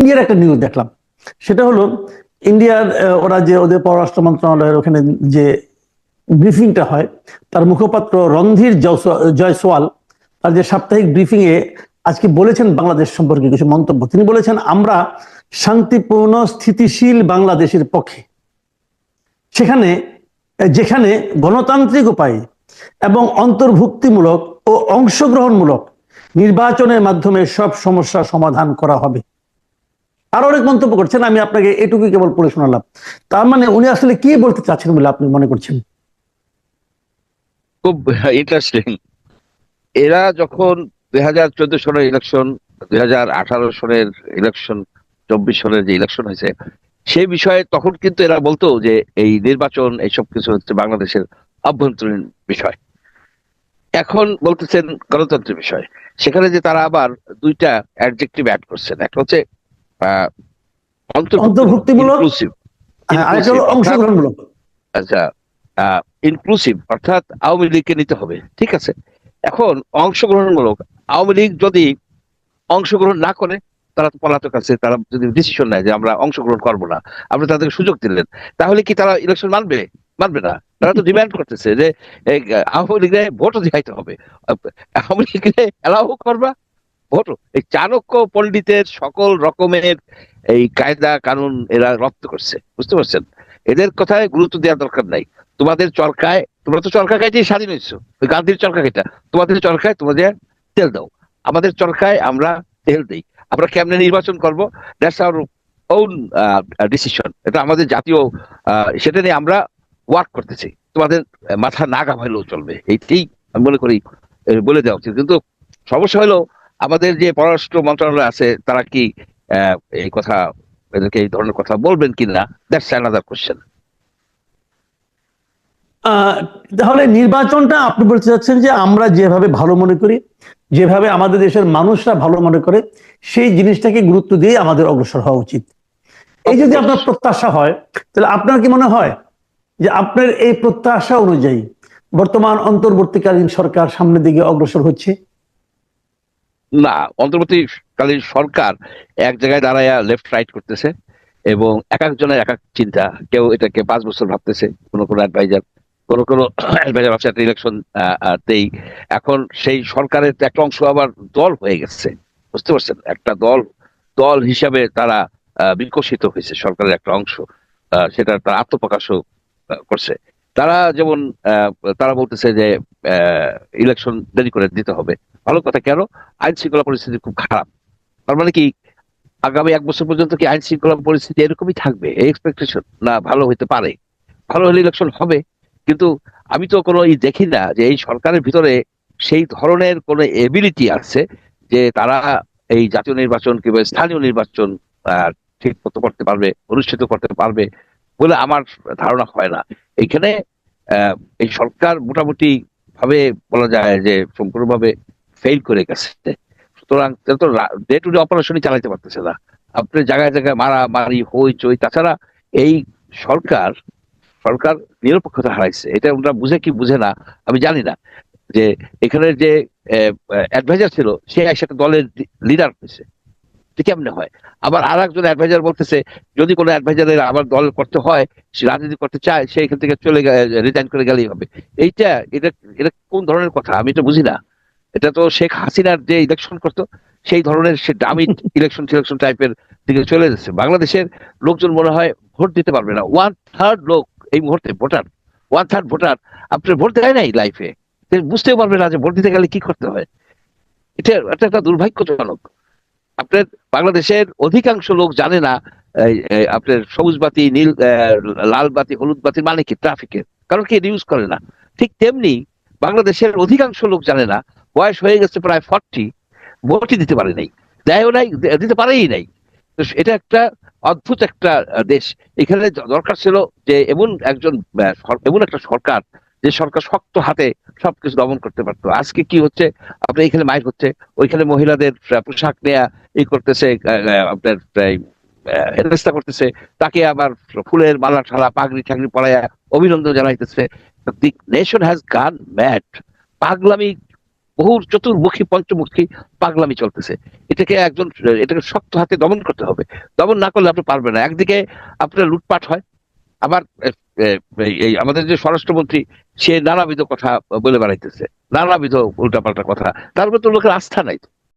ইন্ডিয়ার একটা নিউজ দেখলাম। সেটা হলো ইন্ডিয়ার ওরা যে ওদের পররাষ্ট্র মন্ত্রণালয়ের ওখানে যে ব্রিফিংটা হয়, তার মুখপাত্র জয়স- জয়সওয়াল, তার যে সাপ্তাহিক ব্রিফিং এ আজকে বলেছেন বাংলাদেশ সম্পর্কে কিছু মন্তব্য। তিনি বলেছেন, আমরা শান্তিপূর্ণ, স্থিতিশীল বাংলাদেশের পক্ষে। সেখানে, যেখানে গণতান্ত্রিক উপায়ে এবং অন্তর্ভুক্তিমূলক ও অংশগ্রহণমূলক নির্বাচনের মাধ্যমে সব সমস্যা সমাধান করা হবে। আরও অনেক মন্তব্য করছেন, আমি আপনাকে এটুকুই কেবল পড়ে শোনালাম। তার মানে উনি আসলে কি বলতে চাচ্ছেন বলে আপনি মনে করছেন? খুব ইন্টারেস্টিং এরা যখন দুই হাজার চোদ্দ সনের ইলেকশন দুই হাজার আঠারো সনের ইলেকশন চব্বিশ সনের যে ইলেকশন হয়েছে, সেই বিষয়ে তখন কিন্তু এরা বলতো যে এই নির্বাচন, এইসব কিছু হচ্ছে বাংলাদেশের আভ্যন্তরীণ বিষয়। এখন বলতেছেন গণতন্ত্রের বিষয়। সেখানে যে তারা আবার দুইটা অ্যাডজেক্টিভ অ্যাড করছেন। একটা হচ্ছে অন্তর্ভুক্তিমূলক? inclusive, হ্যাঁ, অংশগ্রহণমূলক। আচ্ছা ইনক্লুসিভ অর্থাৎ আওয়ামী লীগকে নিতে হবে ঠিক আছে? এখন অংশগ্রহণমূলক আওয়ামী লীগ যদি অংশগ্রহণ না করে তারা তো পলাতক আছে তারা যদি ডিসিশন নেয় যে আমরা অংশগ্রহণ করব না আপনি তাদেরকে সুযোগ দিলেন তাহলে কি তারা ইলেকশন মানবে? মানবে না। তারা তো ডিমান্ড করতেছে যে আওয়ামী লীগে ভোটও দিতে হবে। আওয়ামী লীগে এলাও করবা ভোটও। এই চাণক্য পণ্ডিতের সকল রকমের এই কায়দা কানুন এরা রপ্ত করছে, বুঝতে পারছেন? এদের কথায় গুরুত্ব দেওয়ার দরকার নাই। তোমাদের চরকায়, তোমরা তো চরকা খাইতেই স্বাধীন হয়েছো ওই গান্ধীর চরকা খাইটা তোমাদের চরকায় তোমাদের তেল দাও। আমাদের চরকায় আমরা তেল দিই। আমরা কেমনে নির্বাচন করব? দ্যাটস আওয়ার ওন ডিসিশন এটা আমাদের জাতীয় সেটা নিয়ে আমরা ওয়ার্ক করতেছি। তোমাদের মাথা না ঘামাইলেও চলবে। এইটাই আমি মনে করি বলে দেওয়া উচিত। কিন্তু সমস্যা হলো আমাদের যে পররাষ্ট্র মন্ত্রণালয় আছে, তারা কি এই কথা, এদেরকে এই ধরনের কথা বলবেন কিনা? দ্যাটস অ্যানাদার কোশ্চেন তাহলে নির্বাচনটা আপনি বলতে চাচ্ছেন যে আমরা যেভাবে ভালো মনে করি, যেভাবে আমাদের দেশের মানুষরা ভালো মনে করে, সেই জিনিসটাকে গুরুত্ব দিয়ে আমাদের অগ্রসর হওয়া উচিত। এই যদি আপনার প্রত্যাশা হয়, তাহলে আপনার কি মনে হয় যে আপনার এই প্রত্যাশা অনুযায়ী বর্তমান অন্তর্বর্তীকালীন সরকার সামনের দিকে অগ্রসর হচ্ছে? না, অন্তর্বর্তীকালীন সরকার এক জায়গায় দাঁড়ায়া লেফট রাইট করতেছে এবং এক একজনের এক এক চিন্তা। কেউ এটাকে পাঁচ বছর ভাবতেছে, কোনো কোনো অ্যাডভাইজার কোনো কোনো অ্যাডভাইজার ভাবছে একটা ইলেকশন তেই এখন সেই সরকারের একটা অংশ আবার দল হয়ে গেছে, বুঝতে পারছেন? একটা দল দল হিসাবে তারা বিকশিত হয়েছে সরকারের একটা অংশ সেটা তারা আত্মপ্রকাশও করছে। তারা যেমন তারা বলতেছে যে ইলেকশন দেরি করে দিতে হবে। ভালো কথা কেন? আইন শৃঙ্খলা পরিস্থিতি খুব খারাপ। তার মানে কি, আগামী এক বছর পর্যন্ত কি আইন শৃঙ্খলা পরিস্থিতি এরকমই থাকবে? এক্সপেকটেশন না, ভালো হইতে পারে। ভালো হলে ইলেকশন হবে। কিন্তু আমি তো কোনো ই দেখি না যে এই সরকারের ভিতরে সেই ধরনের কোনো এবিলিটি আছে যে তারা এই জাতীয় নির্বাচন কিংবা স্থানীয় নির্বাচন ঠিক মতো করতে পারবে, অনুষ্ঠিত করতে পারবে বলে আমার ধারণা হয় না। এখানে এই সরকার মোটামুটি ভাবে বলা যায় যে সম্পূর্ণভাবে ফেল করে গেছে। সুতরাং তো ডে টু ডে অপারেশনই চালাইতে পারতেছে না। আপনি জায়গায় জায়গায় মারা, মারি, হই, চই, তাছাড়া এই সরকার সরকার নিরপেক্ষতা হারাইছে। এটা ওরা বুঝে কি বুঝে না, আমি জানি না। যে এখানে যে অ্যাডভাইজার ছিল, সে একটা দলের লিডার হয়েছে। কেমনে হয়? আবার আর একজন অ্যাডভাইজার বলতেছে, যদি কোনো অ্যাডভাইজারের আবার দল করতে হয়, সে রাজনীতি করতে চায়, সে এখান থেকে চলে রিটার্ন করে গেলেই হবে। এইটা, এটা এটা কোন ধরনের কথা? আমি এটা বুঝি না। এটা তো শেখ হাসিনার যে ইলেকশন করতো, সেই ধরনের সে দামি ইলেকশন সিলেকশন টাইপের দিকে চলে যাচ্ছে বাংলাদেশের লোকজন মনে হয় ভোট দিতে পারবে না। ওয়ান থার্ড লোক এই মুহূর্তে ভোটার ওয়ান থার্ড ভোটার আপনার ভোট দেয় নাই লাইফে বুঝতেও পারবে না যে ভোট দিতে গেলে কি করতে হয়। এটা একটা দুর্ভাগ্যজনক। আপনার বাংলাদেশের অধিকাংশ লোক জানে না আপনার সবুজ বাতি, নীল লাল বাতি, হলুদ বাতির মানে কি ট্রাফিকের কারণ কি ইউজ করে না। ঠিক তেমনি বাংলাদেশের অধিকাংশ লোক জানে না, বয়স হয়ে গেছে প্রায় ফর্টি ভোটই দিতে পারে নাই, দেয়ও নাই দিতে পারেই নাই। এটা একটা অদ্ভুত একটা দেশ। এখানে দরকার ছিল যে এমন একজন এমন একটা সরকার যে সরকার শক্ত হাতে সবকিছু দমন করতে পারতো। আজকে কি হচ্ছে? আপনার এখানে মাইক হচ্ছে, ওইখানে মহিলাদের পোশাক নেয়া এই করতেছে আপনার হেনস্থা করতেছে, তাকে আবার ফুলের মালা ঠালা, পাগড়ি ঠাগড়ি পরাইয়া অভিনন্দন জানাইতেছে। The nation has gone mad পাগলামি বহু চতুর্মুখী, পঞ্চমুখী পাগলামি চলতেছে। এটাকে একজন, এটাকে শক্ত হাতে দমন করতে হবে। দমন না করলে আপনি পারবেন না। একদিকে আপনার লুটপাট হয়, আবার এই আমাদের যে স্বরাষ্ট্রমন্ত্রী, সে নানাবিধ কথা বলে বেড়াইতেছে নানাবিধ উল্টাপাল্টা কথা তার উপর তো লোকের আস্থা নাই তো।